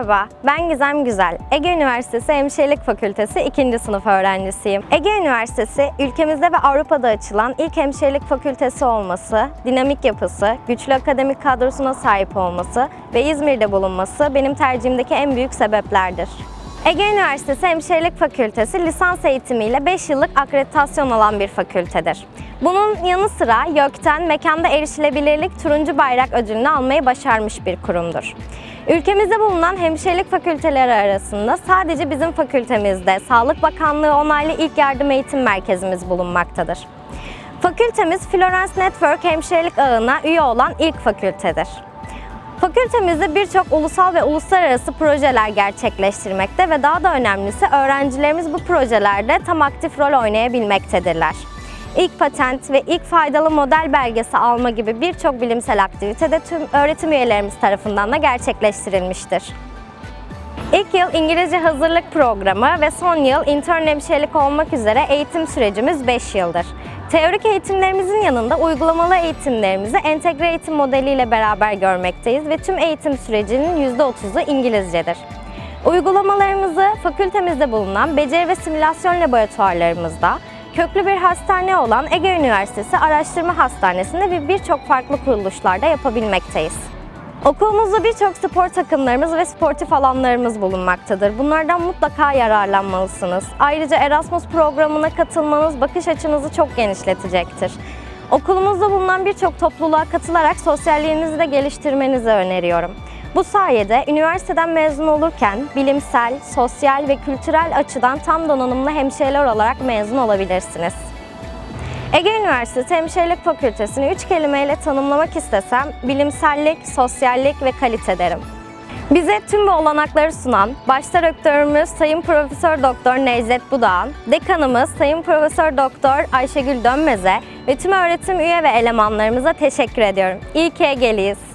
Merhaba, ben Gizem Güzel. Ege Üniversitesi Hemşirelik Fakültesi 2. sınıf öğrencisiyim. Ege Üniversitesi, ülkemizde ve Avrupa'da açılan ilk hemşirelik fakültesi olması, dinamik yapısı, güçlü akademik kadrosuna sahip olması ve İzmir'de bulunması benim tercihimdeki en büyük sebeplerdir. Ege Üniversitesi Hemşirelik Fakültesi lisans eğitimiyle 5 yıllık akreditasyon alan bir fakültedir. Bunun yanı sıra YÖK'ten mekanda erişilebilirlik turuncu bayrak ödülünü almayı başarmış bir kurumdur. Ülkemizde bulunan hemşirelik fakülteleri arasında sadece bizim fakültemizde Sağlık Bakanlığı onaylı ilk yardım eğitim merkezimiz bulunmaktadır. Fakültemiz Florence Network hemşirelik ağına üye olan ilk fakültedir. Fakültemizde birçok ulusal ve uluslararası projeler gerçekleştirmekte ve daha da önemlisi öğrencilerimiz bu projelerde tam aktif rol oynayabilmektedirler. İlk patent ve ilk faydalı model belgesi alma gibi birçok bilimsel aktivite de tüm öğretim üyelerimiz tarafından da gerçekleştirilmiştir. İlk yıl İngilizce hazırlık programı ve son yıl intern hemşirelik olmak üzere eğitim sürecimiz 5 yıldır. Teorik eğitimlerimizin yanında uygulamalı eğitimlerimizi entegre eğitim modeliyle beraber görmekteyiz ve tüm eğitim sürecinin %30'u İngilizcedir. Uygulamalarımızı fakültemizde bulunan beceri ve simülasyon laboratuvarlarımızda, köklü bir hastane olan Ege Üniversitesi Araştırma Hastanesi'nde ve birçok farklı kuruluşlarda yapabilmekteyiz. Okulumuzda birçok spor takımlarımız ve sportif alanlarımız bulunmaktadır. Bunlardan mutlaka yararlanmalısınız. Ayrıca Erasmus programına katılmanız bakış açınızı çok genişletecektir. Okulumuzda bulunan birçok topluluğa katılarak sosyalliğinizi de geliştirmenizi öneriyorum. Bu sayede üniversiteden mezun olurken bilimsel, sosyal ve kültürel açıdan tam donanımlı hemşireler olarak mezun olabilirsiniz. Ege Üniversitesi Hemşirelik Fakültesini üç kelimeyle tanımlamak istesem bilimsellik, sosyallik ve kalite derim. Bize tüm bu olanakları sunan başta rektörümüz Sayın Profesör Doktor Necdet Budağan, dekanımız Sayın Profesör Doktor Ayşegül Dönmez'e ve tüm öğretim üye ve elemanlarımıza teşekkür ediyorum. İyi ki Ege'liyiz.